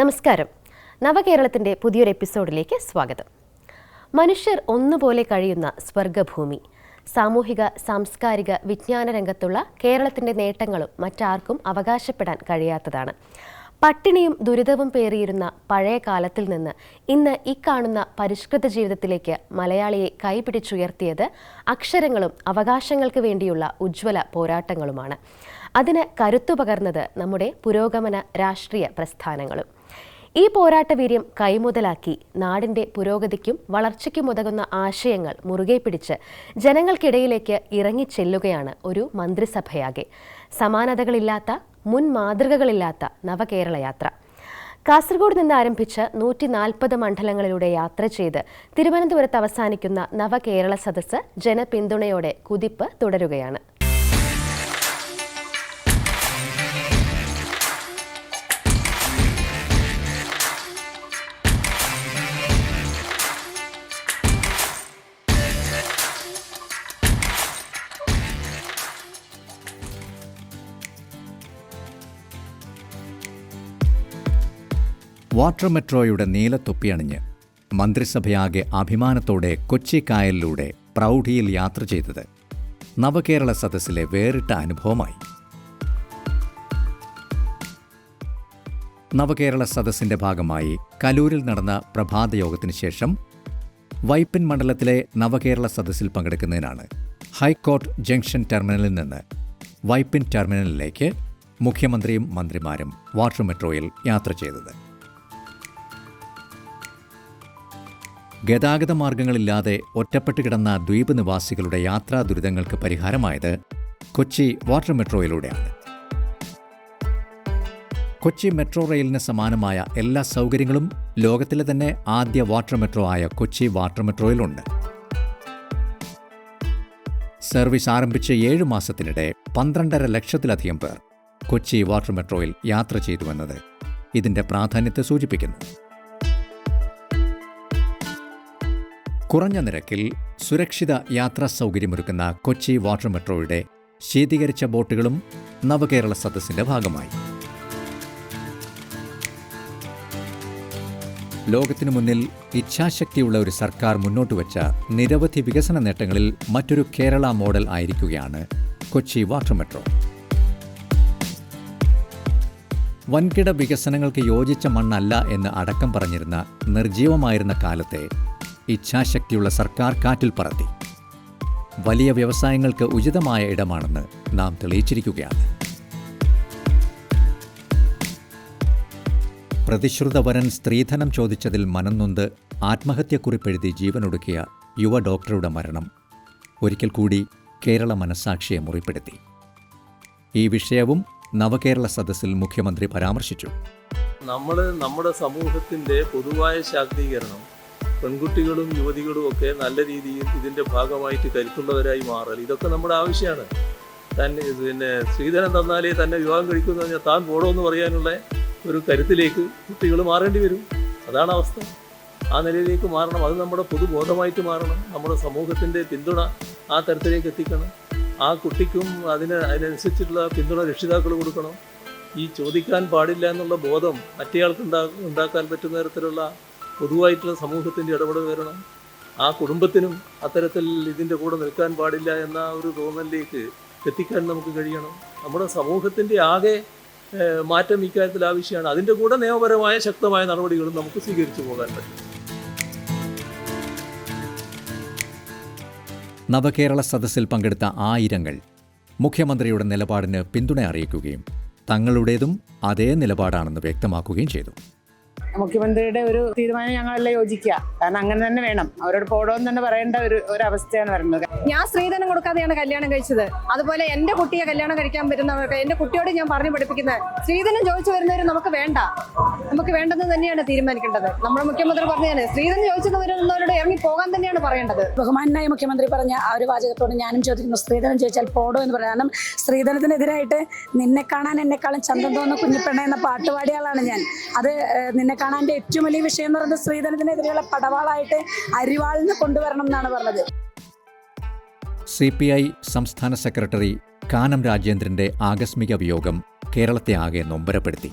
നമസ്കാരം. നവകേരളത്തിന്റെ പുതിയൊരു എപ്പിസോഡിലേക്ക് സ്വാഗതം. മനുഷ്യർ ഒന്നുപോലെ കഴിയുന്ന സ്വർഗഭൂമി സാമൂഹിക സാംസ്കാരിക വിജ്ഞാന രംഗത്തുള്ള കേരളത്തിന്റെ നേട്ടങ്ങളും മറ്റാർക്കും അവകാശപ്പെടാൻ കഴിയാത്തതാണ്. പട്ടിണിയും ദുരിതവും പേറിയിരുന്ന പഴയ കാലത്തിൽ നിന്ന് ഇന്ന് ഇക്കാണുന്ന പരിഷ്കൃത ജീവിതത്തിലേക്ക് മലയാളിയെ കൈപിടിച്ചുയർത്തിയത് അക്ഷരങ്ങളും അവകാശങ്ങൾക്ക് വേണ്ടിയുള്ള ഉജ്ജ്വല പോരാട്ടങ്ങളുമാണ്. അതിന് കരുത്തു പകർന്നത് നമ്മുടെ പുരോഗമന രാഷ്ട്രീയ പ്രസ്ഥാനങ്ങളും. ഈ പോരാട്ടവീര്യം കൈമുതലാക്കി നാടിന്റെ പുരോഗതിക്കും വളർച്ചയ്ക്കും ഉതകുന്ന ആശയങ്ങൾ മുറുകെ പിടിച്ച് ജനങ്ങൾക്കിടയിലേക്ക് ഇറങ്ങിച്ചെല്ലുകയാണ് ഒരു മന്ത്രിസഭയാകെ. സമാനതകളില്ലാത്ത മുൻ മാതൃകകളില്ലാത്ത നവകേരള യാത്ര. കാസർഗോഡ് നിന്ന് ആരംഭിച്ച് നൂറ്റി നാൽപ്പത് മണ്ഡലങ്ങളിലൂടെ യാത്ര ചെയ്ത് തിരുവനന്തപുരത്ത് അവസാനിക്കുന്ന നവകേരള സദസ്സ് ജനപിന്തുണയോടെ കുതിപ്പ് തുടരുകയാണ്. വാട്ടർ മെട്രോയുടെ നീലത്തൊപ്പിയണിഞ്ഞ് മന്ത്രിസഭയാകെ അഭിമാനത്തോടെ കൊച്ചി കായലിലൂടെ പ്രൗഢിയിൽ യാത്ര ചെയ്തത് നവകേരള സദസ്സിലെ വേറിട്ട അനുഭവമായി. നവകേരള സദസ്സിന്റെ ഭാഗമായി കലൂരിൽ നടന്ന പ്രഭാതയോഗത്തിന് ശേഷം വൈപ്പിൻ മണ്ഡലത്തിലെ നവകേരള സദസ്സിൽ പങ്കെടുക്കുന്നതിനാണ് ഹൈക്കോർട്ട് ജംഗ്ഷൻ ടെർമിനലിൽ നിന്ന് വൈപ്പിൻ ടെർമിനലിലേക്ക് മുഖ്യമന്ത്രിയും മന്ത്രിമാരും വാട്ടർ മെട്രോയിൽ യാത്ര ചെയ്തത്. ഗതാഗത മാർഗങ്ങളില്ലാതെ ഒറ്റപ്പെട്ട് കിടന്ന ദ്വീപ് നിവാസികളുടെ യാത്രാ ദുരിതങ്ങൾക്ക് പരിഹാരമായത് കൊച്ചി വാട്ടർ മെട്രോയിലൂടെയാണ്. കൊച്ചി മെട്രോ റെയിലിന് സമാനമായ എല്ലാ സൗകര്യങ്ങളും ലോകത്തിലെ തന്നെ ആദ്യ വാട്ടർ മെട്രോ ആയ കൊച്ചി വാട്ടർ മെട്രോയിലുണ്ട്. സർവീസ് ആരംഭിച്ച ഏഴു മാസത്തിനിടെ പന്ത്രണ്ടര ലക്ഷത്തിലധികം പേർ കൊച്ചി വാട്ടർ മെട്രോയിൽ യാത്ര ചെയ്തുവെന്നത് ഇതിന്റെ പ്രാധാന്യത്തെ സൂചിപ്പിക്കുന്നു. കുറഞ്ഞ നിരക്കിൽ സുരക്ഷിത യാത്രാ സൗകര്യമൊരുക്കുന്ന കൊച്ചി വാട്ടർ മെട്രോയുടെ ശീതീകരിച്ച ബോട്ടുകളും നവകേരള സദസ്സിന്റെ ഭാഗമായി. ലോകത്തിനു മുന്നിൽ ഇച്ഛാശക്തിയുള്ള ഒരു സർക്കാർ മുന്നോട്ട് വച്ച നിരവധി വികസന നേട്ടങ്ങളിൽ മറ്റൊരു കേരള മോഡൽ ആയിരിക്കുകയാണ് കൊച്ചി വാട്ടർ മെട്രോ. വൻകിട വികസനങ്ങൾക്ക് യോജിച്ച മണ്ണല്ല എന്ന് അടക്കം പറഞ്ഞിരുന്ന നിർജീവമായിരുന്ന കാലത്തെ ഇച്ഛാശക്തിയുള്ള സർക്കാർ കാറ്റിൽ പറത്തി. വലിയ വ്യവസായങ്ങൾക്ക് ഉചിതമായ ഇടമാണെന്ന് നാം തെളിയിച്ചിരിക്കുകയാണ്. പ്രതിശ്രുതവരൻ സ്ത്രീധനം ചോദിച്ചതിൽ മനംനൊന്ത് ആത്മഹത്യക്കുറിപ്പെഴുതി ജീവനൊടുക്കിയ യുവ ഡോക്ടറുടെ മരണം ഒരിക്കൽ കൂടി കേരള മനസാക്ഷിയെ മുറിപ്പെടുത്തി. ഈ വിഷയവും നവകേരള സദസ്സിൽ മുഖ്യമന്ത്രി പരാമർശിച്ചു. നമ്മൾ നമ്മുടെ സമൂഹത്തിന്റെ പൊതുവായ ശാക്തീകരണം പെൺകുട്ടികളും യുവതികളും ഒക്കെ നല്ല രീതിയിൽ ഇതിന്റെ ഭാഗമായിട്ട് കരുത്തുള്ളവരായി മാറൽ. ഇതൊക്കെ നമ്മുടെ ആവശ്യമാണ് തന്നെ പിന്നെ സ്ത്രീധനം തന്നാലേ തന്നെ വിവാഹം കഴിക്കുമെന്ന് പറഞ്ഞാൽ താൻ പോടോന്ന് പറയാനുള്ള ഒരു കരുത്തിലേക്ക് കുട്ടികൾ മാറേണ്ടി വരും. അതാണ് അവസ്ഥ. ആ നിലയിലേക്ക് മാറണം. അത് നമ്മുടെ പൊതുബോധമായിട്ട് മാറണം. നമ്മുടെ സമൂഹത്തിന്റെ പിന്തുണ ആ തരത്തിലേക്ക് എത്തിക്കണം. ആ കുട്ടിക്കും അതിന് അതിനനുസരിച്ചിട്ടുള്ള പിന്തുണ രക്ഷിതാക്കൾ കൊടുക്കണം. ഈ ചോദിക്കാൻ പാടില്ല എന്നുള്ള ബോധം മറ്റേയാൾക്ക് ഉണ്ടാ ഉണ്ടാക്കാൻ പറ്റുന്ന തരത്തിലുള്ള പൊതുവായിട്ടുള്ള സമൂഹത്തിന്റെ ഇടപെടൽ വരണം. ആ കുടുംബത്തിനും അത്തരത്തിൽ ഇതിന്റെ കൂടെ നിൽക്കാൻ പാടില്ല എന്ന ഒരു തോന്നലിലേക്ക് എത്തിക്കാൻ നമുക്ക് കഴിയണം. നമ്മുടെ സമൂഹത്തിന്റെ ആകെ മാറ്റം ഇക്കാര്യത്തിൽ ആവശ്യമാണ്. അതിന്റെ കൂടെ നിയമപരമായ ശക്തമായ നടപടികളും നമുക്ക് സ്വീകരിച്ചു പോകാൻ പറ്റും. നവകേരള സദസ്സിൽ പങ്കെടുത്ത ആയിരങ്ങൾ മുഖ്യമന്ത്രിയുടെ നിലപാടിന് പിന്തുണ അറിയിക്കുകയും തങ്ങളുടേതും അതേ നിലപാടാണെന്ന് വ്യക്തമാക്കുകയും ചെയ്തു. മുഖ്യമന്ത്രിയുടെ ഒരു തീരുമാനം ഞങ്ങളെല്ലാം യോജിക്കുക. കാരണം അങ്ങനെ തന്നെ വേണം. അവരോട് പോടോന്ന് തന്നെ പറയേണ്ട ഒരു ഒരു അവസ്ഥയാണ് വരുന്നത്. ഞാൻ സ്ത്രീധനം കൊടുക്കാതെയാണ് കല്യാണം കഴിച്ചത്. അതുപോലെ എന്റെ കുട്ടിയെ കല്യാണം കഴിക്കാൻ വരുന്നവർക്ക് എന്റെ കുട്ടിയോട് ഞാൻ പറഞ്ഞു പഠിപ്പിക്കുന്നത് സ്ത്രീധനം ചോദിച്ചു വരുന്നവർ നമുക്ക് വേണ്ട. നമുക്ക് വേണ്ടെന്ന് തന്നെയാണ് തീരുമാനിക്കേണ്ടത്. നമ്മുടെ മുഖ്യമന്ത്രി പറഞ്ഞതാണ് സ്ത്രീധനം ചോദിച്ചു വരുന്നവരോട് ഇറങ്ങി പോകാൻ തന്നെയാണ് പറയേണ്ടത്. ബഹുമാനായ മുഖ്യമന്ത്രി പറഞ്ഞ ആ ഒരു വാചകത്തോട് ഞാനും ചോദിക്കുന്നു സ്ത്രീധനം ചോദിച്ചാൽ പോടോ എന്ന് പറയാം. കാരണം സ്ത്രീധനത്തിനെതിരായിട്ട് നിന്നെ കാണാൻ എന്നെക്കാളും ചന്തം തോന്നുന്ന കുഞ്ഞിപ്പെണ്ണ എന്ന പാട്ടുപാടിയാളാണ് ഞാൻ. അത് ഏഹ്, കാണാന്റെ ഏറ്റവും വലിയ വിഷയം എന്ന് പറയുന്നത് സ്ത്രീധനത്തിനെതിരെയുള്ള പടവാളായിട്ട് അരിവാളിന് കൊണ്ടുവരണം എന്നാണ് പറഞ്ഞത്. സി പി ഐ സംസ്ഥാന സെക്രട്ടറി കാനം രാജേന്ദ്രന്റെ ആകസ്മിക വിയോഗം കേരളത്തെ ആകെ നൊമ്പരപ്പെടുത്തി.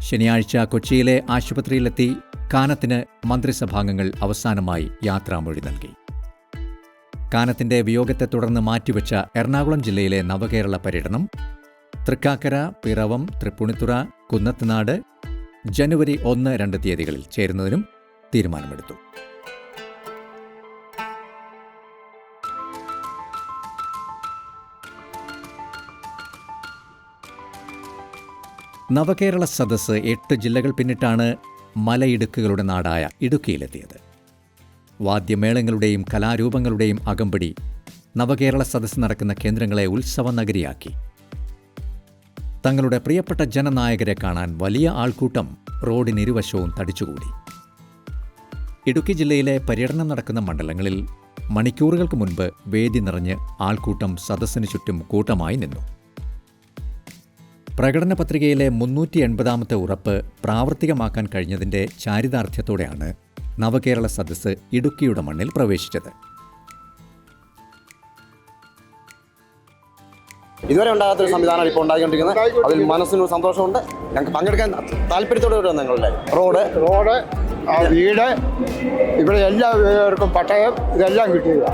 ശനിയാഴ്ച കൊച്ചിയിലെ ആശുപത്രിയിലെത്തി കാനത്തിന് മന്ത്രിസഭാംഗങ്ങൾ അവസാനമായി യാത്രാമൊഴി നൽകി. കാനത്തിന്റെ വിയോഗത്തെ തുടർന്ന് മാറ്റിവെച്ച എറണാകുളം ജില്ലയിലെ നവകേരള പര്യടനം തൃക്കാക്കര പിറവം തൃപ്പുണിത്തുറ കുന്നത്തുനാട് ജനുവരി ഒന്ന് രണ്ട് തീയതികളിൽ ചേരുന്നതിനും തീരുമാനമെടുത്തു. നവകേരള സദസ്സ് എട്ട് ജില്ലകൾ പിന്നിട്ടാണ് മലയിടുക്കുകളുടെ നാടായ ഇടുക്കിയിലെത്തിയത്. വാദ്യമേളങ്ങളുടെയും കലാരൂപങ്ങളുടെയും അകമ്പടി നവകേരള സദസ്സ് നടക്കുന്ന കേന്ദ്രങ്ങളെ ഉത്സവ നഗരിയാക്കി. തങ്ങളുടെ പ്രിയപ്പെട്ട ജനനായകരെ കാണാൻ വലിയ ആൾക്കൂട്ടം റോഡിനിരുവശവും തടിച്ചുകൂടി. ഇടുക്കി ജില്ലയിലെ പര്യടനം നടക്കുന്ന മണ്ഡലങ്ങളിൽ മണിക്കൂറുകൾക്ക് മുൻപ് വേദി നിറഞ്ഞ് ആൾക്കൂട്ടം സദസ്സിന് ചുറ്റും കൂട്ടമായി നിന്നു. പ്രകടന പത്രികയിലെ മുന്നൂറ്റി എൺപതാമത്തെ ഉറപ്പ് പ്രാവർത്തികമാക്കാൻ കഴിഞ്ഞതിന്റെ ചാരിതാർത്ഥ്യത്തോടെയാണ് നവകേരള സദസ്സ് ഇടുക്കിയുടെ മണ്ണിൽ പ്രവേശിച്ചത്. ഇതുവരെ ഉണ്ടാകാത്തൊരു സംവിധാനമാണ് ഇപ്പോൾ ഉണ്ടായിക്കൊണ്ടിരിക്കുന്നത്. അതിൽ മനസ്സിനൊരു സന്തോഷമുണ്ട്. ഞങ്ങൾക്ക് പങ്കെടുക്കാൻ താല്പര്യത്തോടെ വരുന്നത് ഞങ്ങളുടെ റോഡ്. റോഡ് വീട് ഇവിടെ എല്ലാ എല്ലാവർക്കും പട്ടയം ഇതെല്ലാം കിട്ടിയതാ.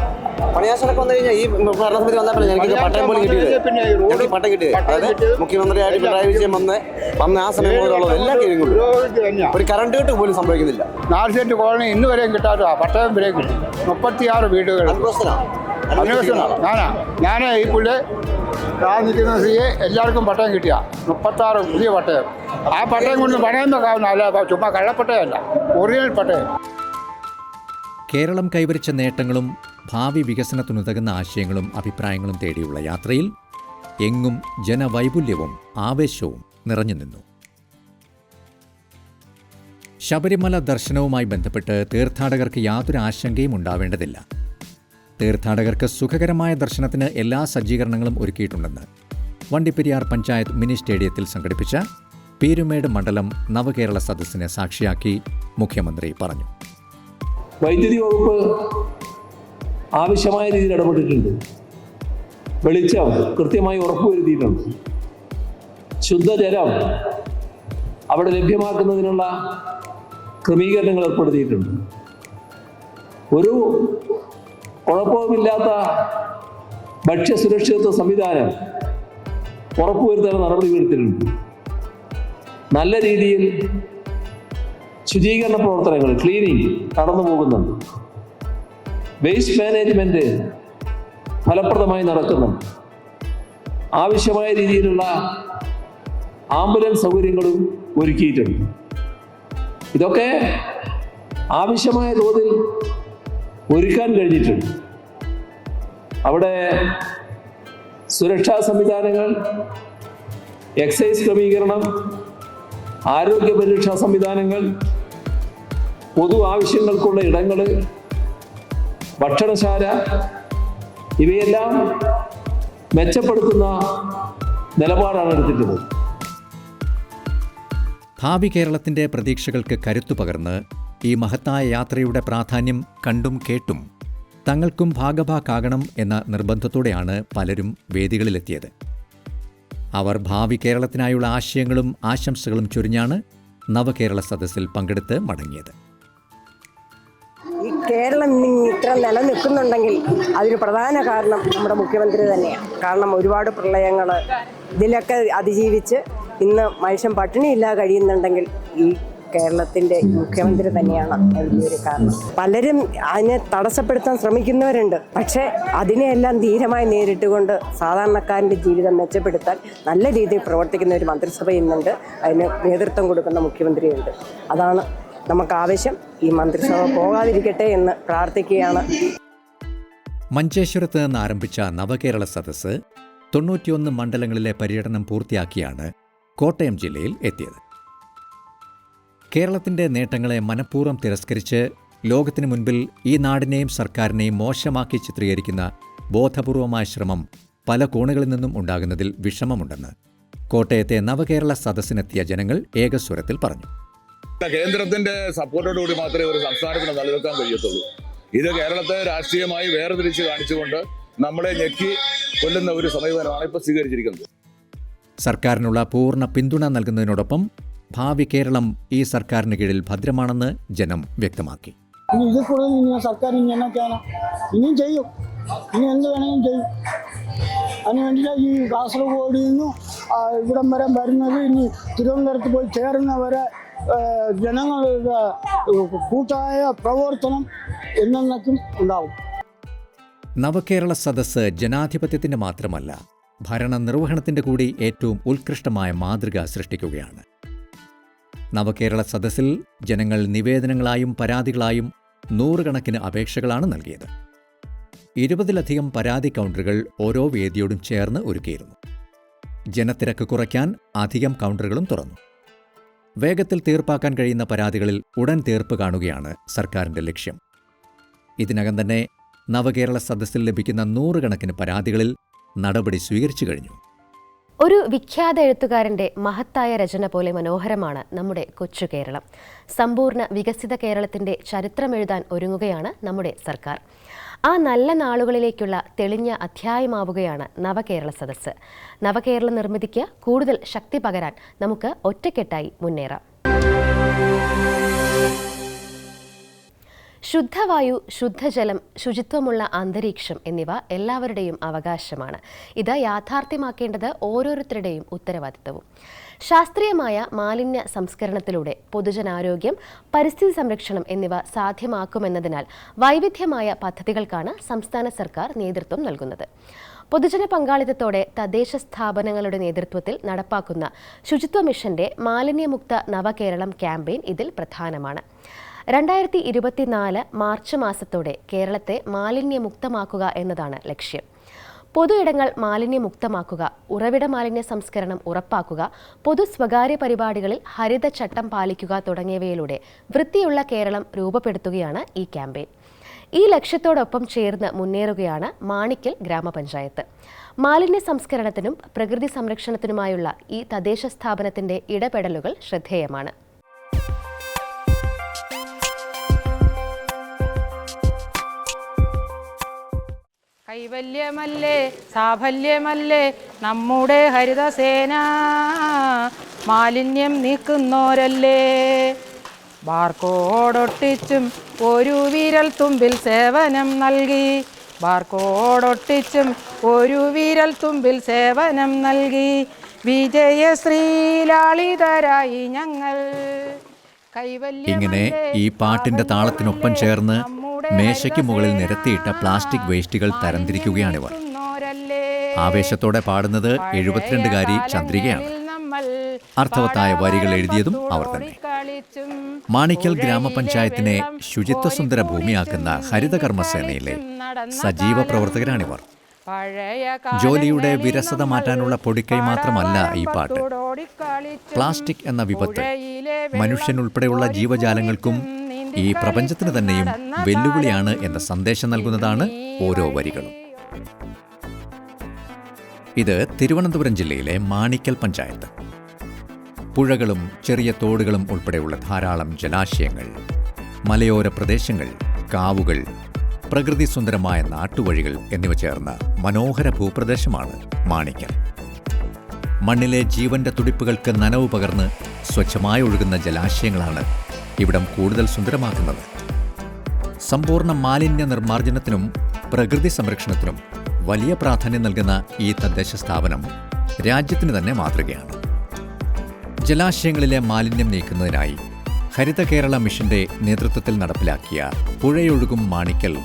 പണിയാശനൊക്കെ വന്നു കഴിഞ്ഞാൽ ഈ ഭരണസമിതി വന്നപ്പോൾ എനിക്ക് പട്ടയം പോലും കിട്ടിയത്. എനിക്ക് പട്ടയം കിട്ടിയത്. പട്ടയം അതായത് കിട്ടിയത്. മുഖ്യമന്ത്രിയായിട്ട് പിണറായി വിജയൻ വന്ന് ആ സമയം എല്ലാ ഒരു കറണ്ട് കിട്ട് പോലും സംഭവിക്കുന്നില്ല. നാല് സെന്റ് കോളനി ഇന്ന് വരെയും കിട്ടാത്ത പട്ടയം വരെയും കിട്ടി. മുപ്പത്തിയാറ് വീടുകൾ. അന്വേഷണം ഞാനാ. ഞാൻ ഈ പുള്ളി ആ നിൽക്കുന്ന സ്ത്രീയെ എല്ലാവർക്കും പട്ടയം കിട്ടിയ. മുപ്പത്താറ് പുതിയ പട്ടയം. ആ പട്ടയം കൊണ്ട് പണയം വെക്കാവുന്ന അല്ല ചുമ്മാ കള്ളപ്പട്ടയമല്ല. ഒറിജിനൽ പട്ടയം. കേരളം കൈവരിച്ച നേട്ടങ്ങളും ഭാവി വികസനത്തിനുതകുന്ന ആശയങ്ങളും അഭിപ്രായങ്ങളും തേടിയുള്ള യാത്രയിൽ എങ്ങും ജനവൈപുല്യവും ആവേശവും നിറഞ്ഞു നിന്നു. ശബരിമല ദർശനവുമായി ബന്ധപ്പെട്ട് തീർത്ഥാടകർക്ക് യാതൊരു ആശങ്കയും ഉണ്ടാവേണ്ടതില്ല. തീർത്ഥാടകർക്ക് സുഖകരമായ ദർശനത്തിന് എല്ലാ സജ്ജീകരണങ്ങളും ഒരുക്കിയിട്ടുണ്ടെന്ന് വണ്ടിപ്പെരിയാർ പഞ്ചായത്ത് മിനി സ്റ്റേഡിയത്തിൽ സംഘടിപ്പിച്ച പേരുമേട് മണ്ഡലം നവകേരള സദസ്സിനെ സാക്ഷിയാക്കി മുഖ്യമന്ത്രി പറഞ്ഞു. വൈദ്യുതി വകുപ്പ് ആവശ്യമായ രീതിയിൽ ഇടപെട്ടിട്ടുണ്ട്. വെളിച്ചം കൃത്യമായി ഉറപ്പുവരുത്തിയിട്ടുണ്ട്. ശുദ്ധജലം അവിടെ ലഭ്യമാക്കുന്നതിനുള്ള ക്രമീകരണങ്ങൾ ഏർപ്പെടുത്തിയിട്ടുണ്ട്. ഒരു കുഴപ്പവുമില്ലാത്ത ഭക്ഷ്യസുരക്ഷിതത്വ സംവിധാനം ഉറപ്പുവരുത്താൻ നടപടി എടുത്തിട്ടുണ്ട് നല്ല രീതിയിൽ ശുചീകരണ പ്രവർത്തനങ്ങൾ ക്ലീനിങ് നടന്നു പോകുന്നുണ്ട്. വേസ്റ്റ് മാനേജ്മെന്റ് ഫലപ്രദമായി നടക്കുന്നുണ്ട്. ആവശ്യമായ രീതിയിലുള്ള ആംബുലൻസ് സൗകര്യങ്ങളും ഒരുക്കിയിട്ടുണ്ട്. ഇതൊക്കെ ആവശ്യമായ തോതിൽ ഒരുക്കാൻ കഴിഞ്ഞിട്ടുണ്ട്. അവിടെ സുരക്ഷാ സംവിധാനങ്ങൾ എക്സൈസ് ക്രമീകരണം ആരോഗ്യ പരിരക്ഷാ സംവിധാനങ്ങൾ പൊതു ആവശ്യങ്ങൾക്കുള്ള ഇടങ്ങൾ ഭക്ഷണശാല ഇവയെല്ലാം മെച്ചപ്പെടുത്തുന്ന നിലപാടാണ് എടുത്തിട്ടുള്ളത്. ഭാവി കേരളത്തിന്റെ പ്രതീക്ഷകൾക്ക് കരുത്തു പകർന്ന് ഈ മഹത്തായ യാത്രയുടെ പ്രാധാന്യം കണ്ടും കേട്ടും തങ്ങൾക്കും ഭാഗഭാക്കാകണം എന്ന നിർബന്ധത്തോടെയാണ് പലരും വേദികളിലെത്തിയത്. അവർ ഭാവി കേരളത്തിനായുള്ള ആശയങ്ങളും ആശംസകളും ചൊരിഞ്ഞാണ് നവകേരള സദസ്സിൽ പങ്കെടുത്ത് മടങ്ങിയത്. ഈ കേരളം ഇത്ര നിലനിൽക്കുന്നുണ്ടെങ്കിൽ അതിന് പ്രധാന കാരണം നമ്മുടെ മുഖ്യമന്ത്രി തന്നെയാണ് കാരണം ഒരുപാട് പ്രളയങ്ങൾ ഇതിലൊക്കെ അതിജീവിച്ച് ഇന്ന് മനുഷ്യൻ പട്ടിണിയില്ലാതെ കഴിയുന്നുണ്ടെങ്കിൽ ഈ കേരളത്തിന്റെ മുഖ്യമന്ത്രി തന്നെയാണ് വലിയൊരു കാരണം. പലരും അതിനെ തടസ്സപ്പെടുത്താൻ ശ്രമിക്കുന്നവരുണ്ട്. പക്ഷേ അതിനെയെല്ലാം ധീരമായി നേരിട്ടുകൊണ്ട് സാധാരണക്കാരന്റെ ജീവിതം മെച്ചപ്പെടുത്താൻ നല്ല രീതിയിൽ പ്രവർത്തിക്കുന്ന ഒരു മന്ത്രിസഭ ഇന്നുണ്ട്. അതിന് നേതൃത്വം കൊടുക്കുന്ന മുഖ്യമന്ത്രിയുണ്ട്. അതാണ് നമുക്ക് ആവശ്യം ഈ മന്ത്രിസഭ പോകാതിരിക്കട്ടെ എന്ന് പ്രാർത്ഥിക്കുകയാണ്. മഞ്ചേശ്വരത്ത് നിന്ന് ആരംഭിച്ച നവകേരള സദസ്സ് തൊണ്ണൂറ്റിയൊന്ന് മണ്ഡലങ്ങളിലെ പര്യടനം പൂർത്തിയാക്കിയാണ് കോട്ടയം ജില്ലയിൽ എത്തിയത്. കേരളത്തിന്റെ നേട്ടങ്ങളെ മനഃപൂർവം തിരസ്കരിച്ച് ലോകത്തിനു മുൻപിൽ ഈ നാടിനെയും സർക്കാരിനെയും മോശമാക്കി ചിത്രീകരിക്കുന്ന ബോധപൂർവമായ ശ്രമം പല കോണുകളിൽ നിന്നും ഉണ്ടാകുന്നതിൽ വിഷമമുണ്ടെന്ന് കോട്ടയത്തെ നവകേരള സദസ്സിനെത്തിയ ജനങ്ങൾ ഏകസ്വരത്തിൽ പറഞ്ഞു. കേന്ദ്രത്തിന്റെ സപ്പോർട്ടോടുകൂടി മാത്രമേ ഒരു സംസ്ഥാനത്തിന് നിലനിൽക്കാൻ കഴിയത്തുള്ളൂ. ഇത് കേരളത്തെ രാഷ്ട്രീയമായി വേർതിരിച്ച് കാണിച്ചുകൊണ്ട് നമ്മളെ ഞെക്കി കൊല്ലുന്ന ഒരു സമീപനമാണ് ഇപ്പോൾ സ്വീകരിച്ചിരിക്കുന്നത്. സർക്കാരിനുള്ള പൂർണ പിന്തുണ നൽകുന്നതിനോടൊപ്പം ഭാവി കേരളം ഈ സർക്കാരിന് കീഴിൽ ഭദ്രമാണെന്ന് ജനം വ്യക്തമാക്കി. ഇനി ഇതിൽ കൂടുതൽ ഇനി സർക്കാർ ഇനി എന്നൊക്കെയാണ് ഇനിയും ചെയ്യും. ഇനി എന്ത് വേണമെങ്കിലും ചെയ്യും. അതിന് ഈ കാസർഗോഡ് നിന്നും ഇവിടം വരെ വരുന്നത് ഇനി തിരുവനന്തപുരത്ത് പോയി ചേരുന്നവരെ ജനങ്ങളുടെ കൂട്ടായ പ്രവർത്തനം എന്നേക്കും ഉണ്ടാവും. നവകേരള സദസ്സ് ജനാധിപത്യത്തിന്റെ മാത്രമല്ല ഭരണ നിർവഹണത്തിന്റെ കൂടി ഏറ്റവും ഉത്കൃഷ്ടമായ മാതൃക സൃഷ്ടിക്കുകയാണ്. നവകേരള സദസ്സിൽ ജനങ്ങൾ നിവേദനങ്ങളായും പരാതികളായും നൂറുകണക്കിന് അപേക്ഷകളാണ് നൽകിയത്. ഇരുപതിലധികം പരാതി കൗണ്ടറുകൾ ഓരോ വേദിയോടും ചേർന്ന് ഒരുക്കിയിരുന്നു. ജനത്തിരക്ക് കുറയ്ക്കാൻ അധികം കൗണ്ടറുകളും തുറന്നു. വേഗത്തിൽ തീർപ്പാക്കാൻ കഴിയുന്ന പരാതികളിൽ ഉടൻ തീർപ്പ് കാണുകയാണ് സർക്കാരിന്റെ ലക്ഷ്യം. ഇതിനകം തന്നെ നവകേരള സദസ്സിൽ ലഭിക്കുന്ന നൂറുകണക്കിന് പരാതികളിൽ നടപടി സ്വീകരിച്ചു കഴിഞ്ഞു. ഒരു വിഖ്യാത എഴുത്തുകാരന്റെ മഹത്തായ രചന പോലെ മനോഹരമാണ് നമ്മുടെ കൊച്ചു കേരളം. സമ്പൂർണ വികസിത കേരളത്തിന്റെ ചരിത്രമെഴുതാൻ ഒരുങ്ങുകയാണ് നമ്മുടെ സർക്കാർ. ആ നല്ല നാളുകളിലേക്കുള്ള തെളിഞ്ഞ അധ്യായമാവുകയാണ് നവകേരള സദസ്സ്. നവകേരള നിർമ്മിതിക്ക് കൂടുതൽ ശക്തി പകരാൻ നമുക്ക് ഒറ്റക്കെട്ടായി മുന്നേറാം. ശുദ്ധവായു ശുദ്ധജലം ശുചിത്വമുള്ള അന്തരീക്ഷം എന്നിവ എല്ലാവരുടെയും അവകാശമാണ്. ഇത് യാഥാർത്ഥ്യമാക്കേണ്ടത് ഓരോരുത്തരുടെയും ഉത്തരവാദിത്തവും ശാസ്ത്രീയമായ മാലിന്യ സംസ്കരണത്തിലൂടെ പൊതുജനാരോഗ്യം പരിസ്ഥിതി സംരക്ഷണം എന്നിവ സാധ്യമാക്കുമെന്നതിനാൽ വൈവിധ്യമായ പദ്ധതികൾക്കാണ് സംസ്ഥാന സർക്കാർ നേതൃത്വം നൽകുന്നത്. പൊതുജന പങ്കാളിത്തത്തോടെ തദ്ദേശ സ്ഥാപനങ്ങളുടെ നേതൃത്വത്തിൽ നടപ്പാക്കുന്ന ശുചിത്വ മിഷന്റെ മാലിന്യമുക്ത നവകേരളം ക്യാമ്പയിൻ ഇതിൽ പ്രധാനമാണ്. രണ്ടായിരത്തി ഇരുപത്തിനാല് മാർച്ച് മാസത്തോടെ കേരളത്തെ മാലിന്യമുക്തമാക്കുക എന്നതാണ് ലക്ഷ്യം. പൊതു ഇടങ്ങൾ മാലിന്യമുക്തമാക്കുക ഉറവിട മാലിന്യ സംസ്കരണം ഉറപ്പാക്കുക പൊതു സ്വകാര്യ പരിപാടികളിൽ ഹരിത ചട്ടം പാലിക്കുക തുടങ്ങിയവയിലൂടെ വൃത്തിയുള്ള കേരളം രൂപപ്പെടുത്തുകയാണ് ഈ ക്യാമ്പയിൻ. ഈ ലക്ഷ്യത്തോടൊപ്പം ചേർന്ന് മുന്നേറുകയാണ് മാണിക്കൽ ഗ്രാമപഞ്ചായത്ത്. മാലിന്യ സംസ്കരണത്തിനും പ്രകൃതി സംരക്ഷണത്തിനുമായുള്ള ഈ തദ്ദേശ സ്ഥാപനത്തിന്റെ ഇടപെടലുകൾ ശ്രദ്ധേയമാണ്. കൈവല്യമല്ലേ സാഫല്യമല്ലേ നമ്മുടെ ഹരിതസേന? മാലിന്യം നീക്കുന്നോരല്ലേ? ബാർക്കോടൊട്ടിച്ചും ഒരു വിരൽ തുമ്പിൽ സേവനം നൽകി. ബാർക്കോടൊട്ടിച്ചും ഒരു വിരൽ തുമ്പിൽ സേവനം നൽകി. വിജയശ്രീലാളിതരായി ഞങ്ങൾ. ഇങ്ങനെ ഈ പാട്ടിന്റെ താളത്തിനൊപ്പം ചേർന്ന് മേശയ്ക്ക് മുകളിൽ നിരത്തിയിട്ട പ്ലാസ്റ്റിക് വേസ്റ്റുകൾ തരംതിരിക്കുകയാണിവർ ആവേശത്തോടെ പാടുന്നത് എഴുപത്തിരണ്ടുകാരി ചന്ദ്രികയാണ്. അർത്ഥവത്തായ വരികൾ എഴുതിയതും അവർ തന്നെ. മാണിക്കൽ ഗ്രാമപഞ്ചായത്തിനെ ശുചിത്വസുന്ദര ഭൂമിയാക്കുന്ന ഹരിതകർമ്മസേനയിലെ സജീവ പ്രവർത്തകരാണിവർ. ജോലിയുടെ വിരസത മാറ്റാനുള്ള പൊടിക്കൈ മാത്രമല്ല ഈ പാട്ട്. പ്ലാസ്റ്റിക് എന്ന വിപത്ത് മനുഷ്യനുൾപ്പെടെയുള്ള ജീവജാലങ്ങൾക്കും ഈ പ്രപഞ്ചത്തിന് തന്നെയും വെല്ലുവിളിയാണ് എന്ന സന്ദേശം നൽകുന്നതാണ് ഓരോ വരികളും. ഇത് തിരുവനന്തപുരം ജില്ലയിലെ മാണിക്കൽ പഞ്ചായത്ത്. പുഴകളും ചെറിയ തോടുകളും ഉൾപ്പെടെയുള്ള ധാരാളം ജലാശയങ്ങൾ മലയോര പ്രദേശങ്ങൾ കാവുകൾ പ്രകൃതി സുന്ദരമായ നാട്ടുവഴികൾ എന്നിവ ചേർന്ന മനോഹര ഭൂപ്രദേശമാണ് മാണിക്കൽ. മണ്ണിലെ ജീവന്റെ തുടിപ്പുകൾക്ക് നനവ് പകർന്ന് സ്വച്ഛമായി ഒഴുകുന്ന ജലാശയങ്ങളാണ് ഇവിടം കൂടുതൽ സുന്ദരമാക്കുന്നത്. സമ്പൂർണ മാലിന്യ നിർമ്മാർജനത്തിനും പ്രകൃതി സംരക്ഷണത്തിനും വലിയ പ്രാധാന്യം നൽകുന്ന ഈ തദ്ദേശ സ്ഥാപനം രാജ്യത്തിന് തന്നെ മാതൃകയാണ്. ജലാശയങ്ങളിലെ മാലിന്യം നീക്കുന്നതിനായി ഹരിത കേരള മിഷന്റെ നേതൃത്വത്തിൽ നടപ്പിലാക്കിയ പുഴയൊഴുകും മാണിക്കൽ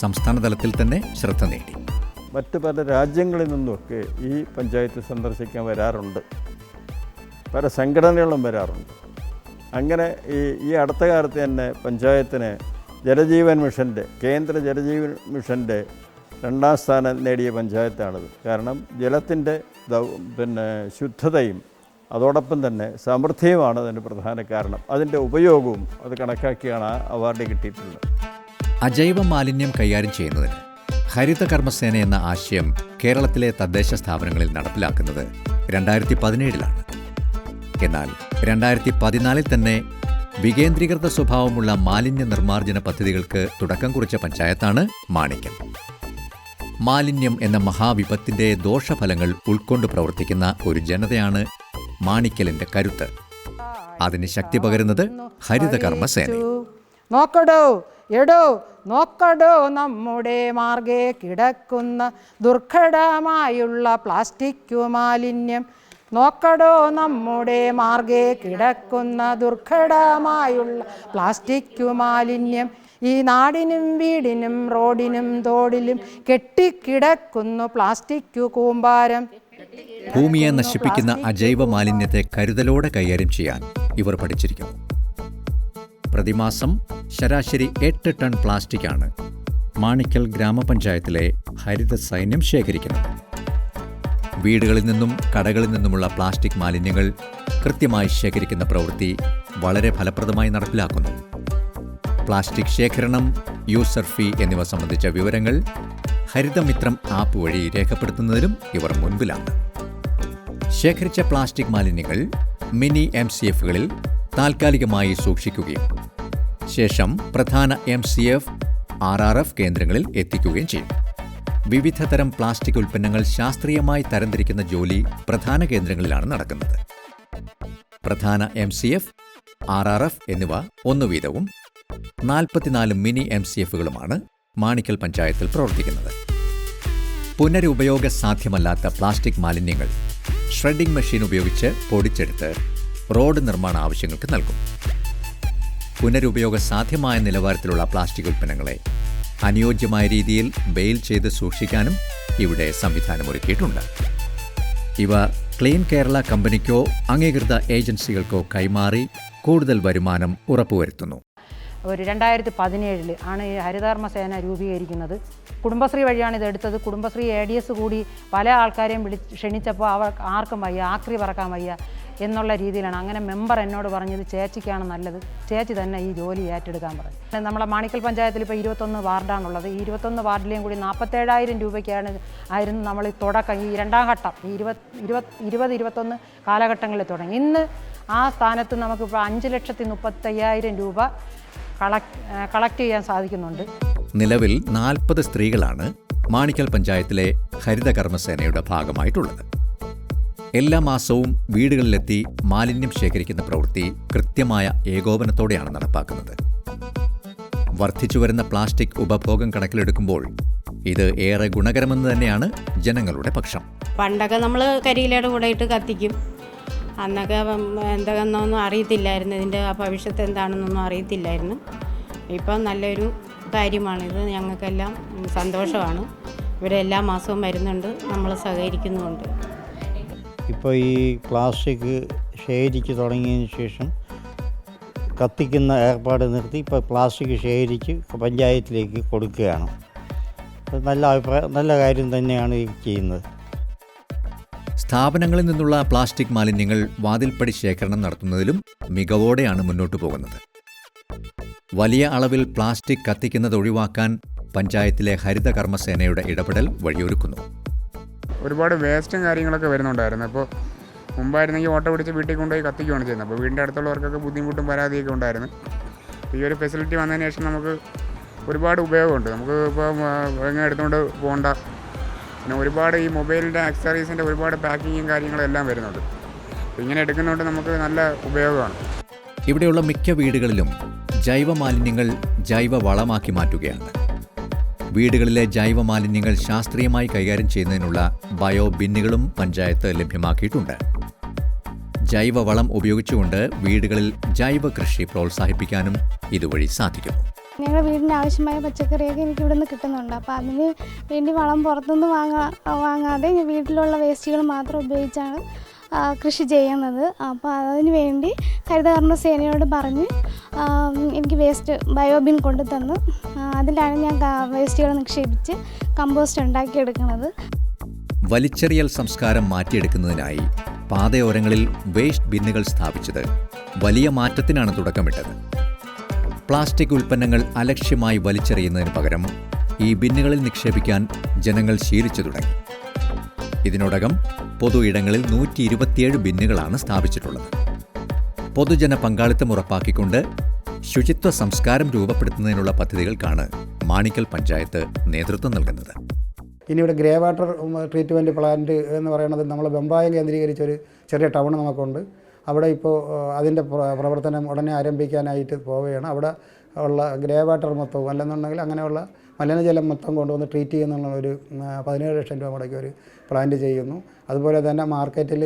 സംസ്ഥാനതലത്തിൽ തന്നെ ശ്രദ്ധ നേടി. മറ്റു പല രാജ്യങ്ങളിൽ നിന്നൊക്കെ ഈ പഞ്ചായത്ത് സന്ദർശിക്കാൻ വരാറുണ്ട്. പല സംഘടനകളും വരാറുണ്ട്. അങ്ങനെ ഈ ഈ അടുത്ത കാലത്ത് തന്നെ പഞ്ചായത്തിന് ജലജീവൻ മിഷന്റെ കേന്ദ്ര ജലജീവൻ മിഷന്റെ രണ്ടാം സ്ഥാനം നേടിയ പഞ്ചായത്താണിത്. കാരണം ജലത്തിന്റെ പിന്നെ ശുദ്ധതയും അതോടൊപ്പം തന്നെ സമൃദ്ധിയുമാണ് അതിന്റെ പ്രധാന കാരണം. അതിന്റെ ഉപയോഗവും അത് കണക്കാക്കിയാണ് ആ അവാർഡ് കിട്ടിയിട്ടുള്ളത്. അജൈവ മാലിന്യം കൈകാര്യം ചെയ്യുന്നതിന് ഹരിത കർമ്മസേന എന്ന ആശയം കേരളത്തിലെ തദ്ദേശ സ്ഥാപനങ്ങളിൽ നടപ്പിലാക്കുന്നത് രണ്ടായിരത്തി പതിനേഴിലാണ്. എന്നാൽ രണ്ടായിരത്തി പതിനാലിൽ തന്നെ വികേന്ദ്രീകൃത സ്വഭാവമുള്ള മാലിന്യ നിർമ്മാർജന പദ്ധതികൾക്ക് തുടക്കം കുറിച്ച പഞ്ചായത്താണ് മാണിക്കൽ മാലിന്യം എന്ന മഹാവിപത്തിന്റെ ദോഷഫലങ്ങൾ ഉൾക്കൊണ്ട് പ്രവർത്തിക്കുന്ന ഒരു ജനതയാണ് മാണിക്കലിന്റെ കരുത്ത്. അതിന് ശക്തി പകരുന്നത് ഹരിതകർമ്മസേന. നോക്കടോ എടോ നോക്കടോ നമ്മുടെ മാർഗേ കിടക്കുന്ന ദുർഘടമായുള്ള പ്ലാസ്റ്റിക് മാലിന്യം. നോക്കടോ നമ്മുടെ മാർഗേ കിടക്കുന്ന ദുർഘടമായുള്ള പ്ലാസ്റ്റിക് മാലിന്യം. ഈ നാടിനും വീടിനും റോഡിനും തോടിലും കെട്ടിക്കിടക്കുന്നു പ്ലാസ്റ്റിക് കൂമ്പാരം. ഭൂമിയെ നശിപ്പിക്കുന്ന അജൈവ മാലിന്യത്തെ കരുതലോടെ കൈകാര്യം ചെയ്യാൻ ഇവർ പഠിച്ചിരിക്കുന്നു. പ്രതിമാസം ശരാശരി എട്ട് ടൺ പ്ലാസ്റ്റിക് ആണ് മാണിക്കൽ ഗ്രാമപഞ്ചായത്തിലെ ഹരിത സൈന്യം ശേഖരിക്കുന്നത്. വീടുകളിൽ നിന്നും കടകളിൽ നിന്നുമുള്ള പ്ലാസ്റ്റിക് മാലിന്യങ്ങൾ കൃത്യമായി ശേഖരിക്കുന്ന പ്രവൃത്തി വളരെ ഫലപ്രദമായി നടപ്പിലാക്കുന്നു. പ്ലാസ്റ്റിക് ശേഖരണം യൂസർ ഫീ എന്നിവ സംബന്ധിച്ച വിവരങ്ങൾ ഹരിതമിത്രം ആപ്പ് വഴി രേഖപ്പെടുത്തുന്നതിലും ഇവർ മുൻപിലാണ്. ശേഖരിച്ച പ്ലാസ്റ്റിക് മാലിന്യങ്ങൾ മിനി എം സി എഫുകളിൽ താൽക്കാലികമായി സൂക്ഷിക്കുകയും ശേഷം പ്രധാന M C F R R F കേന്ദ്രങ്ങളിൽ എത്തിക്കുകയും ചെയ്യും. വിവിധ തരം പ്ലാസ്റ്റിക് ഉൽപ്പന്നങ്ങൾ ശാസ്ത്രീയമായി തരംതിരിക്കുന്ന ജോലി പ്രധാന കേന്ദ്രങ്ങളിലാണ് നടക്കുന്നത്. പ്രധാന M C F R R F എന്നിവ ഒന്നു വീതവും നാൽപ്പത്തിനാല് മിനി എം സി എഫുകളുമാണ് മാണിക്കൽ പഞ്ചായത്തിൽ പ്രവർത്തിക്കുന്നത്. പുനരുപയോഗ സാധ്യമല്ലാത്ത പ്ലാസ്റ്റിക് മാലിന്യങ്ങൾ ഷ്രെഡിംഗ് മെഷീൻ ഉപയോഗിച്ച് പൊടിച്ചെടുത്ത് റോഡ് നിർമ്മാണ ആവശ്യങ്ങൾക്ക് നൽകും. പുനരുപയോഗ സാധ്യമായ നിലവാരത്തിലുള്ള പ്ലാസ്റ്റിക് ഉൽപ്പന്നങ്ങളെ അനുയോജ്യമായ രീതിയിൽ ബെയിൽ ചെയ്ത് സൂക്ഷിക്കാനും ഇവിടെ സംവിധാനമൊരുക്കിയിട്ടുണ്ട് ഇവ ക്ലീൻ കേരള കമ്പനിക്കോ അംഗീകൃത ഏജൻസികൾക്കോ കൈമാറി കൂടുതൽ വരുമാനം ഉറപ്പുവരുത്തുന്നു. ഒരു രണ്ടായിരത്തി പതിനേഴിൽ ആണ് ഈ ഹരിതകർമ്മ സേന രൂപീകരിക്കുന്നത്. കുടുംബശ്രീ വഴിയാണ് ഇത് എടുത്തത്. കുടുംബശ്രീ എ ഡി എസ് കൂടി പല ആൾക്കാരെയും വിളി ക്ഷണിച്ചപ്പോൾ അവർ ആർക്കും വയ്യ ആക്രി പറക്കാൻ വയ്യ. എന്നുള്ള രീതിയിലാണ് അങ്ങനെ മെമ്പർ എന്നോട് പറഞ്ഞത് ചേച്ചിക്കാണ് നല്ലത്. ചേച്ചി തന്നെ ഈ ജോലി ഏറ്റെടുക്കാൻ പറഞ്ഞു. നമ്മളെ മാണിക്കൽ പഞ്ചായത്തിൽ ഇപ്പോൾ ഇരുപത്തൊന്ന് വാർഡാണുള്ളത്. ഈ ഇരുപത്തൊന്ന് വാർഡിലെയും കൂടി നാൽപ്പത്തേഴായിരം രൂപയ്ക്കാണ് ആയിരുന്നു നമ്മൾ ഈ തുടക്കം ഈ രണ്ടാം ഘട്ടം ഈ ഇരുപത് ഇരുപത് ഇരുപത് ഇരുപത്തൊന്ന് കാലഘട്ടങ്ങളിൽ തുടങ്ങി. ഇന്ന് ആ സ്ഥാനത്ത് നമുക്കിപ്പോൾ അഞ്ച് ലക്ഷത്തി മുപ്പത്തയ്യായിരം രൂപ കളക്ട് കളക്ട് ചെയ്യാൻ സാധിക്കുന്നുണ്ട്. നിലവിൽ നാൽപ്പത് സ്ത്രീകളാണ് മാണിക്കൽ പഞ്ചായത്തിലെ ഹരിതകർമ്മസേനയുടെ ഭാഗമായിട്ടുള്ളത്. എല്ലാ മാസവും വീടുകളിലെത്തി മാലിന്യം ശേഖരിക്കുന്ന പ്രവൃത്തി കൃത്യമായ ഏകോപനത്തോടെയാണ് നടപ്പാക്കുന്നത്. വർദ്ധിച്ചുവരുന്ന പ്ലാസ്റ്റിക് ഉപഭോഗം കണക്കിലെടുക്കുമ്പോൾ ഇത് ഏറെ ഗുണകരമെന്ന് തന്നെയാണ് ജനങ്ങളുടെ പക്ഷം. പണ്ടൊക്കെ നമ്മൾ കരിയിലയുടെ കൂടെ ഇട്ട് കത്തിക്കും. അന്നൊക്കെ എന്തൊന്നും അറിയത്തില്ലായിരുന്നു. ഇതിന്റെ ഭവിഷ്യത്ത് എന്താണെന്നൊന്നും അറിയത്തില്ലായിരുന്നു. ഇപ്പം നല്ലൊരു കാര്യമാണ്. ഇത് ഞങ്ങൾക്കെല്ലാം സന്തോഷമാണ്. ഇവിടെ എല്ലാ മാസവും വരുന്നുണ്ട്. നമ്മൾ സഹകരിക്കുന്നുമുണ്ട്. ഇപ്പോൾ ഈ പ്ലാസ്റ്റിക് ശേഖരിച്ച് തുടങ്ങിയതിന് ശേഷം കത്തിക്കുന്ന ഏർപ്പാട് നിർത്തി ഇപ്പോൾ പ്ലാസ്റ്റിക് ശേഖരിച്ച് പഞ്ചായത്തിലേക്ക് കൊടുക്കുകയാണ്. നല്ല അഭിപ്രായം നല്ല കാര്യം തന്നെയാണ് ഈ ചെയ്യുന്നത്. സ്ഥാപനങ്ങളിൽ നിന്നുള്ള പ്ലാസ്റ്റിക് മാലിന്യങ്ങൾ വാതിൽപ്പടി ശേഖരണം നടത്തുന്നതിലും മികവോടെയാണ് മുന്നോട്ടു പോകുന്നത്. വലിയ അളവിൽ പ്ലാസ്റ്റിക് കത്തിക്കുന്നത് ഒഴിവാക്കാൻ പഞ്ചായത്തിലെ ഹരിതകർമ്മസേനയുടെ ഇടപെടൽ വഴിയൊരുക്കുന്നു. ഒരുപാട് വേസ്റ്റും കാര്യങ്ങളൊക്കെ വരുന്നുണ്ടായിരുന്നു. അപ്പോൾ മുമ്പായിരുന്നെങ്കിൽ ഓട്ടോ പിടിച്ച് വീട്ടിൽ കൊണ്ടുപോയി കത്തിക്കുകയാണ് ചെയ്യുന്നത്. അപ്പോൾ വീടിന്റെ അടുത്തുള്ളവർക്കൊക്കെ ബുദ്ധിമുട്ടും പരാതിയൊക്കെ ഉണ്ടായിരുന്നു. ഈ ഒരു ഫെസിലിറ്റി വന്നതിന് ശേഷം നമുക്ക് ഒരുപാട് ഉപയോഗമുണ്ട്. നമുക്ക് ഇപ്പോൾ എങ്ങനെ എടുത്തുകൊണ്ട് പോകണ്ട പിന്നെ ഒരുപാട് ഈ മൊബൈലിന്റെ അക്സറീസിന്റെ ഒരുപാട് പാക്കിങ്ങും കാര്യങ്ങളും എല്ലാം വരുന്നുണ്ട്. ഇങ്ങനെ എടുക്കുന്നതുകൊണ്ട് നമുക്ക് നല്ല ഉപയോഗമാണ്. ഇവിടെയുള്ള മിക്ക വീടുകളിലും ജൈവ മാലിന്യങ്ങൾ ജൈവ വളമാക്കി മാറ്റുകയാണ്. വീടുകളിലെ ജൈവ മാലിന്യങ്ങൾ ശാസ്ത്രീയമായി കൈകാര്യം ചെയ്യുന്നതിനുള്ള ബയോ ബിന്നുകളും പഞ്ചായത്ത് ലഭ്യമാക്കിയിട്ടുണ്ട്. ജൈവവളം ഉപയോഗിച്ചുകൊണ്ട് വീടുകളിൽ ജൈവ കൃഷി പ്രോത്സാഹിപ്പിക്കാനും ഇതുവഴി സാധിക്കും ഞങ്ങളുടെ വീടിന് ആവശ്യമായ പച്ചക്കറിയൊക്കെ എനിക്ക് ഇവിടെ നിന്ന് കിട്ടുന്നുണ്ട്. അപ്പോൾ അതിന് വേണ്ടി വളം പുറത്തുനിന്ന് വാങ്ങാ വാങ്ങാതെ വീട്ടിലുള്ള വേസ്റ്റുകൾ മാത്രം ഉപയോഗിച്ചാണ് കൃഷി ചെയ്യുന്നത്. അപ്പോൾ അതിന് വേണ്ടി ഹരിതകർമ്മ സേനയോട് പറഞ്ഞ് എനിക്ക് വേസ്റ്റ് ബയോബിൻ കൊണ്ടു തന്നു അതിലാണ് ഞാൻ വേസ്റ്റുകൾ നിക്ഷേപിച്ച് കമ്പോസ്റ്റ് ഉണ്ടാക്കിയെടുക്കുന്നത്. വലിച്ചെറിയൽ സംസ്കാരം മാറ്റിയെടുക്കുന്നതിനായി പാതയോരങ്ങളിൽ വേസ്റ്റ് ബിന്നുകൾ സ്ഥാപിച്ചത് വലിയ മാറ്റത്തിനാണ് തുടക്കമിട്ടത്. പ്ലാസ്റ്റിക് ഉൽപ്പന്നങ്ങൾ അലക്ഷ്യമായി വലിച്ചെറിയുന്നതിന് പകരം ഈ ബിന്നുകളിൽ നിക്ഷേപിക്കാൻ ജനങ്ങൾ ശീലിച്ചു തുടങ്ങി. ഇതിനോടകം പൊതു ഇടങ്ങളിൽ നൂറ്റി ഇരുപത്തിയേഴ് ബിന്നുകളാണ് സ്ഥാപിച്ചിട്ടുള്ളത്. പൊതുജന പങ്കാളിത്തം ഉറപ്പാക്കിക്കൊണ്ട് ശുചിത്വ സംസ്കാരം രൂപപ്പെടുത്തുന്നതിനുള്ള പദ്ധതികൾക്കാണ് മാണിക്കൽ പഞ്ചായത്ത് നേതൃത്വം നൽകുന്നത്. ഇനി ഇവിടെ ഗ്രേ വാട്ടർ ട്രീറ്റ്മെന്റ് പ്ലാന്റ് എന്ന് പറയുന്നത് നമ്മൾ വെമ്പായം കേന്ദ്രീകരിച്ചൊരു ചെറിയ ടൗൺ നമുക്കുണ്ട്. അവിടെ ഇപ്പോൾ അതിന്റെ പ്രവർത്തനം ഉടനെ ആരംഭിക്കാനായിട്ട് പോവുകയാണ്. അവിടെ ഉള്ള ഗ്രേ വാട്ടർ മൊത്തവും അല്ലെന്നുണ്ടെങ്കിൽ അങ്ങനെയുള്ള മലിനജലം മൊത്തം കൊണ്ടുവന്ന് ട്രീറ്റ് ചെയ്യുന്നുള്ള ഒരു പതിനേഴ് ലക്ഷം രൂപ മുടക്കി ഒരു പ്ലാന്റ് ചെയ്യുന്നു. അതുപോലെ തന്നെ മാർക്കറ്റിൽ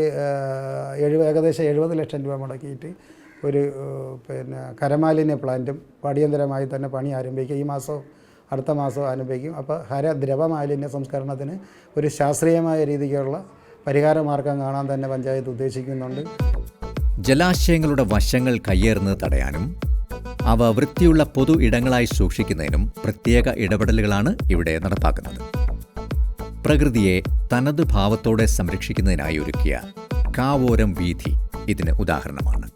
എഴുപത് ഏകദേശം എഴുപത് ലക്ഷം രൂപ മുടക്കിയിട്ട് ഒരു പിന്നെ കരമാലിന്യ പ്ലാന്റും അടിയന്തരമായി തന്നെ പണി ആരംഭിക്കും. ഈ മാസം അടുത്ത മാസം ആരംഭിക്കും. അപ്പോൾ ഹര ദ്രവ മാലിന്യ സംസ്കരണത്തിന് ഒരു ശാസ്ത്രീയമായ രീതിക്കുള്ള പരിഹാര മാർഗം കാണാൻ തന്നെ പഞ്ചായത്ത് ഉദ്ദേശിക്കുന്നുണ്ട്. ജലാശയങ്ങളുടെ വശങ്ങൾ കയ്യേറുന്നത് തടയാനും അവ വൃത്തിയുള്ള പൊതു ഇടങ്ങളായി സൂക്ഷിക്കുന്നതിനും പ്രത്യേക ഇടപെടലുകളാണ് ഇവിടെ നടപ്പാക്കുന്നത്. പ്രകൃതിയെ തനത് ഭാവത്തോടെ സംരക്ഷിക്കുന്നതിനായി ഒരുക്കിയ കാവോരം വീഥി ഇതിന് ഉദാഹരണമാണ്.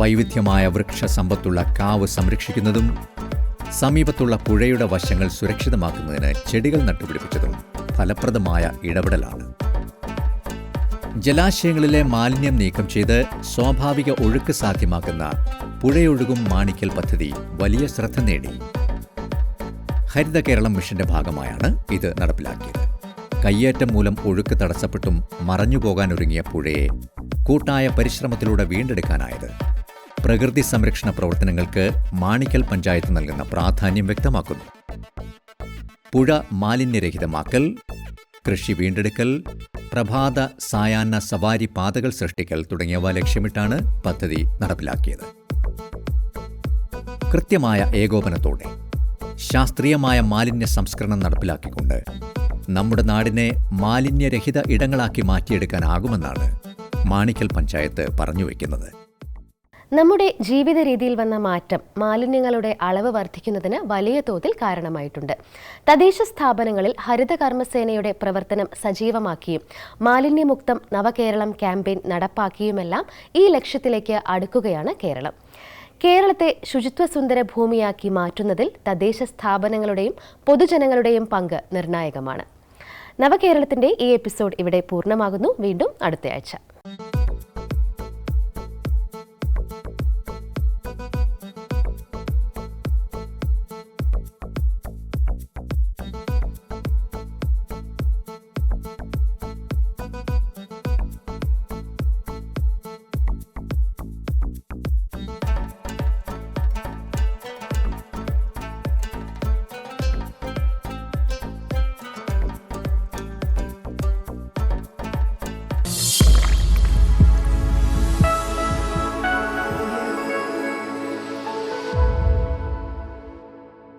വൈവിധ്യമായ വൃക്ഷസമ്പത്തുള്ള കാവ് സംരക്ഷിക്കുന്നതും സമീപത്തുള്ള പുഴയുടെ വശങ്ങൾ സുരക്ഷിതമാക്കുന്നതിന് ചെടികൾ നട്ടുപിടിപ്പിച്ചതും ഫലപ്രദമായ ഇടപെടലാണ്. ജലാശയങ്ങളിലെ മാലിന്യം നീക്കം ചെയ്ത് സ്വാഭാവിക ഒഴുക്ക് സാധ്യമാക്കുന്ന പുഴയൊഴുകും മാണിക്കൽ പദ്ധതി വലിയ ശ്രദ്ധ നേടി. ഹരിത കേരളം മിഷന്റെ ഭാഗമായാണ് ഇത് നടപ്പിലാക്കിയത്. കയ്യേറ്റം മൂലം ഒഴുക്ക് തടസ്സപ്പെട്ടും മറഞ്ഞുപോകാനൊരുങ്ങിയ പുഴയെ കൂട്ടായ പരിശ്രമത്തിലൂടെ വീണ്ടെടുക്കാനായത്. പ്രകൃതി സംരക്ഷണ പ്രവർത്തനങ്ങൾക്ക് മാണിക്കൽ പഞ്ചായത്ത് നൽകുന്ന പ്രാധാന്യം വ്യക്തമാക്കുന്നു. പുഴ മാലിന്യരഹിതമാക്കൽ കൃഷി വീണ്ടെടുക്കൽ പ്രഭാത സായാഹ്ന സവാരി പാതകൾ സൃഷ്ടിക്കൽ തുടങ്ങിയവ ലക്ഷ്യമിട്ടാണ് പദ്ധതി നടപ്പിലാക്കിയത്. കൃത്യമായ ഏകോപനത്തോടെ ശാസ്ത്രീയമായ മാലിന്യ സംസ്കരണം നടപ്പിലാക്കിക്കൊണ്ട് നമ്മുടെ നാടിനെ മാലിന്യരഹിത ഇടങ്ങളാക്കി മാറ്റിയെടുക്കാനാകുമെന്നാണ് മാണിക്കൽ പഞ്ചായത്ത് പറഞ്ഞു വയ്ക്കുന്നത് നമ്മുടെ ജീവിത രീതിയിൽ വന്ന മാറ്റം മാലിന്യങ്ങളുടെ അളവ് വർദ്ധിക്കുന്നതിന് വലിയ തോതിൽ കാരണമായിട്ടുണ്ട്. തദ്ദേശ സ്ഥാപനങ്ങളിൽ ഹരിത കർമ്മസേനയുടെ പ്രവർത്തനം സജീവമാക്കിയും മാലിന്യമുക്തം നവകേരളം ക്യാമ്പയിൻ നടപ്പാക്കിയുമെല്ലാം ഈ ലക്ഷ്യത്തിലേക്ക് അടുക്കുകയാണ് കേരളം. കേരളത്തെ ശുചിത്വ സുന്ദര ഭൂമിയാക്കി മാറ്റുന്നതിൽ തദ്ദേശ സ്ഥാപനങ്ങളുടെയും പൊതുജനങ്ങളുടെയും പങ്ക് നിർണായകമാണ്. നവകേരളത്തിന്റെ ഈ എപ്പിസോഡ് ഇവിടെ പൂർണമാകുന്നു. വീണ്ടും അടുത്തയാഴ്ച.